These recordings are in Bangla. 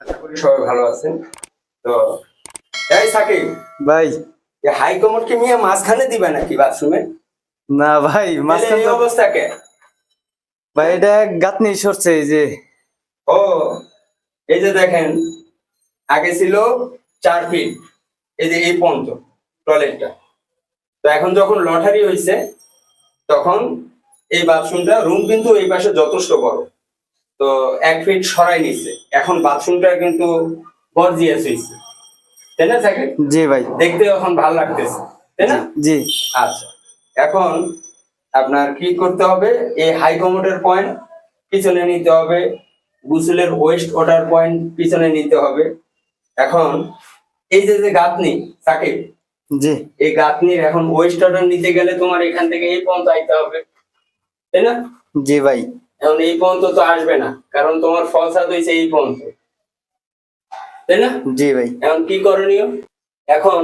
আশা করি সবাই ভালো আছেন। তো এই সাকিব ভাই। এই হাই কমোড কি মিয়া মাঝখানে দিবে নাকি বাথরুমে না ভাই মাঝখান এই ভাই এটা গাতনি সরছে এই যে। ও এই যে দেখেন আগে ছিল চার ফিট এই যে এই পর্যন্ত টয়লেটটা। তো এখন যখন লটারি হয়েছে তখন এই বাথরুমটা রুম কিন্তু এই পাশে যথেষ্ট বড়। তো এক ফিট সরাই নিচ্ছে এখন বাথরুমটা কিন্তু গর্জিয়াস হয়েছে তাই না থাকে জি ভাই। দেখতে এখন ভালো লাগতেছে তাই না? জি আচ্ছা এখন আপনার কি করতে হবে? এই হাই কমোডের পয়েন্ট পিছনে নিতে হবে। গুসলের ওয়েস্ট ওয়াটার পয়েন্ট পিছনে নিতে হবে। এখন এই যে যে গাঁথনি সাকিব? জি। এই গাঁথনির এখন ওয়েস্ট ওয়াটার নিতে গেলে তোমার এখান থেকে এই পর্যন্ত আইতে হবে তাই না? জি ভাই। এখন এই পর্যন্ত তো আসবে না কারণ তোমার ফলসাদ হয়েছে এই পর্যন্ত। তাই না? জি ভাই। এখন কি করণীয়? এখন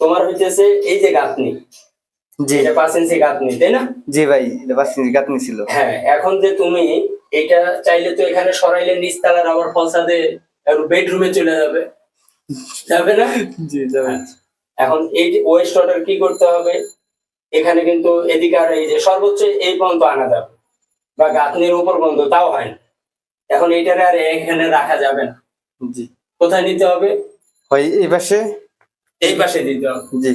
তোমার হইতেছে এই যে গাঁথনি জি। এটা পাঁচ ইঞ্চি গাঁথনি তাই না? জি ভাই এটা গাতনি ছিল। হ্যাঁ এখন যে তুমি এটা চাইলে তো এখানে সরাইলে নিচতলার আবার ফলসাদে বেডরুমে চলে যাবে। যাবে না? জি যাবে। এখন এই ওয়েস্ট কি করতে হবে? এখানে কিন্তু এদিকে আর এই যে সর্বোচ্চ এই পর্যন্ত আনা যাবে। বা গাঁথনির উপর পর্যন্ত তাও হয় না। এখন এইটারে আর এখানে রাখা যাবে না। জি। কোথায় নিতে হবে? ভাই এই পাশে? এই পাশে দিতে হবে। জি।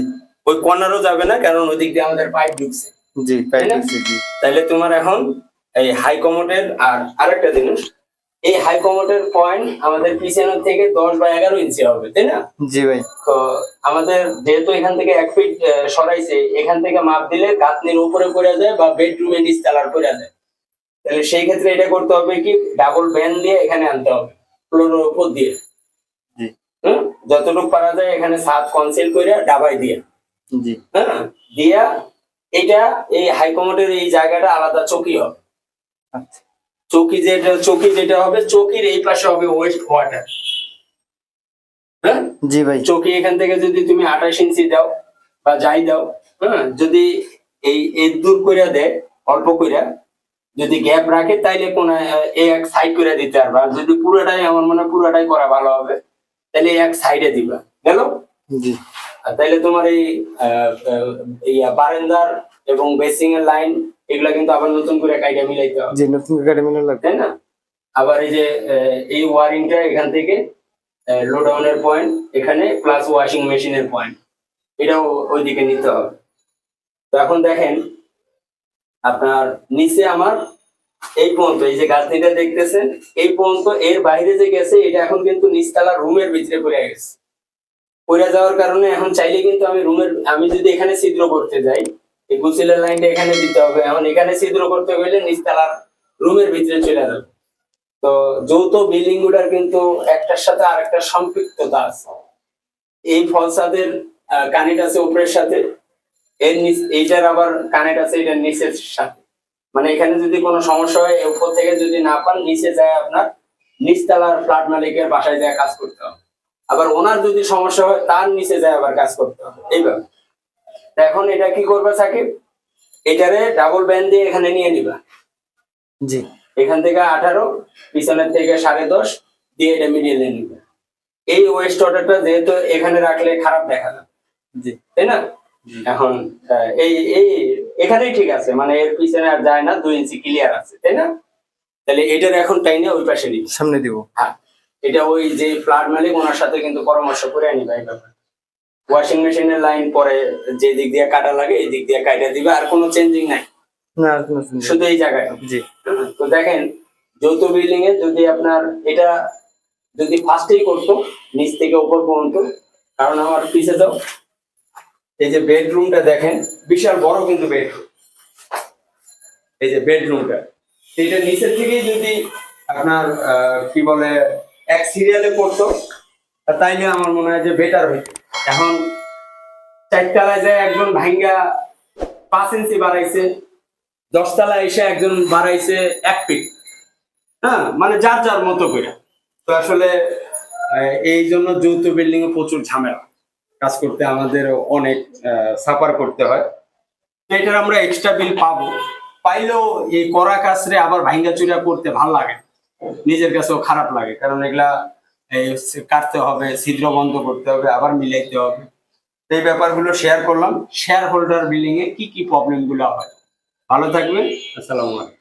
ওই কর্নারও যাবে না কারণ ওদিক দিয়ে আমাদের পাইপ ঢুকছে। জি পাই তাই না? জি জি। তাহলে তোমার এখন এই হাই কমোডের আর আরেকটা জিনিস এই হাই কমোডের পয়েন্ট আমাদের পিছনের থেকে দশ বা এগারো ইঞ্চি হবে তাই না? জি ভাই। তো আমাদের যেহেতু এখান থেকে এক ফিট সরাইছে এখান থেকে মাপ দিলে গাঁথনির উপরে পড়ে যায় বা বেডরুমে নিচ তালার পড়ে যায়। তাহলে সেই ক্ষেত্রে এটা করতে হবে কি? ডাবল ব্যান দিয়ে এখানে আনতে হবে ফ্লোরের উপর দিয়ে। হুম? যতটুকু পারা যায় এখানে সাত কনসিল করে ডাবাই দিয়ে। হ্যাঁ? দিয়া এটা এই হাইকমোডের এই জায়গাটা আলাদা চকি হবে। আচ্ছা। চকি যেটা চকি যেটা হবে চকির এই পাশে হবে ওয়েস্ট ওয়াটার হ্যাঁ? জি ভাই। চকি এখান থেকে যদি তুমি আঠাশ ইঞ্চি দাও বা যাই দাও হ্যাঁ? যদি এই এর দূর করে দেয় অল্প কইরা যদি গ্যাপ রাখে তাইলে কোন এক সাইড করে দিতে পারবে। আর যদি পুরোটাই আমার মনে পুরোটাই করা ভালো হবে তাহলে এক সাইডে দিবা। গেল? জি। আর তাইলে তোমার এই বারান্দার এবং বেসিং এর লাইন এগুলা কিন্তু আবার নতুন করে কাইটা মিলাইতে হবে। জি নতুন গাড়ি মিলে লাগবে। তাই না? আবার এই যে এই ওয়ারিংটা এখান থেকে লো ডাউনের পয়েন্ট এখানে প্লাস ওয়াশিং মেশিনের পয়েন্ট এটাও ওইদিকে নিতে হবে। তো এখন দেখেন আপনার নিচে আমার এই পর্যন্ত, এই যে গাছনিটা দেখতেছেন, এই পর্যন্ত এর বাইরে যে গেছে, এটা এখন কিন্তু নিচতলা রুমের ভিতরে পড়ে গেছে। পড়ে যাওয়ার কারণে এখন চাইলে কিন্তু আমি রুমের, আমি যদি এখানে ছিদ্র করতে যাই, এই গুছিলের লাইনটা এখানে দিতে হবে। এখন এখানে ছিদ্র করতে গেলে নিচতলার রুমের ভিতরে চলে যাবে। তো যৌথ বিল্ডিংগুলার কিন্তু একটার সাথে আর একটা সম্পৃক্ততা আছে। এই ফলসাদের কানেক্ট আছে উপরের সাথে। এর নিচ এইটার আবার কানেক্ট আছে এটার নিচের সাথে। মানে এখানে যদি কোনো সমস্যা হয় উপর থেকে যদি না পান নিচে যায় আপনার নিচতলার ফ্ল্যাট মালিকের বাসায় যায় কাজ করতে হবে। আবার ওনার যদি সমস্যা হয় তার নিচে যায় আবার কাজ করতে হবে। এইভাবে। এখন এটা কি করবে সাকিব? এটারে ডাবল ব্যান্ড দিয়ে এখানে নিয়ে নিবা। জি। এখান থেকে আঠারো পিছনের থেকে সাড়ে দশ দিয়ে এটা মিলিয়ে নিবে। এই ওয়েস্ট অর্ডারটা যেহেতু এখানে রাখলে খারাপ দেখা যাবে। জি। তাই না? এখন এই এই এখানেই ঠিক আছে মানে এর পিছনে আর যায় না দুই ইঞ্চি ক্লিয়ার আছে তাই না? তাহলে এটার এখন টাইনে ওই পাশে নিবে। সামনে দিব। হ্যাঁ এটা ওই যে ফ্ল্যাট মালিক ওনার সাথে কিন্তু পরামর্শ করে এই ব্যাপারে। ওয়াশিং মেশিনের লাইন পরে যে দিক দিয়ে কাটা লাগে এই দিক দিয়ে কাটা দিবে আর কোনো চেঞ্জিং নাই। না শুধু এই জায়গায়। জি। তো দেখেন যৌথ বিল্ডিং এ যদি আপনার এটা যদি ফার্স্টেই করতো নিচ থেকে উপর পর্যন্ত কারণ আমার পিছে দাও এই যে বেডরুমটা দেখেন, বিশাল বড় কিন্তু বেডরুম। এই যে বেডরুমটা। এটা নিচের থেকেই যদি আপনার কি বলে, এক সিরিয়ালে পড়তো তা তাইলে আমার মনে হয় যে বেটার হইতো। এখন চারতলায় যায় একজন ভাঙ্গা পাঁচ ইঞ্চি বাড়াইছে দশতলা এসে একজন বাড়াইছে এক ফিট হ্যাঁ মানে যার যার মতো করে তো আসলে এই জন্য যৌথ বিল্ডিং এ প্রচুর ঝামেলা। কাজ করতে আমাদের অনেক সাফার করতে হয়। এটার আমরা এক্সট্রা বিল পাবো। পাইলেও এই করা কাজরে আবার ভাঙ্গা চুরা করতে ভালো লাগে নিজের কাছেও খারাপ লাগে, কারণ এগুলা কাটতে হবে, ছিদ্র বন্ধ করতে হবে, আবার মিলাইতে হবে। এই ব্যাপারগুলো শেয়ার করলাম। শেয়ার হোল্ডার বিল্ডিং এ কি কি প্রবলেমগুলো হয়? ভালো থাকবেন। আসসালামু আলাইকুম।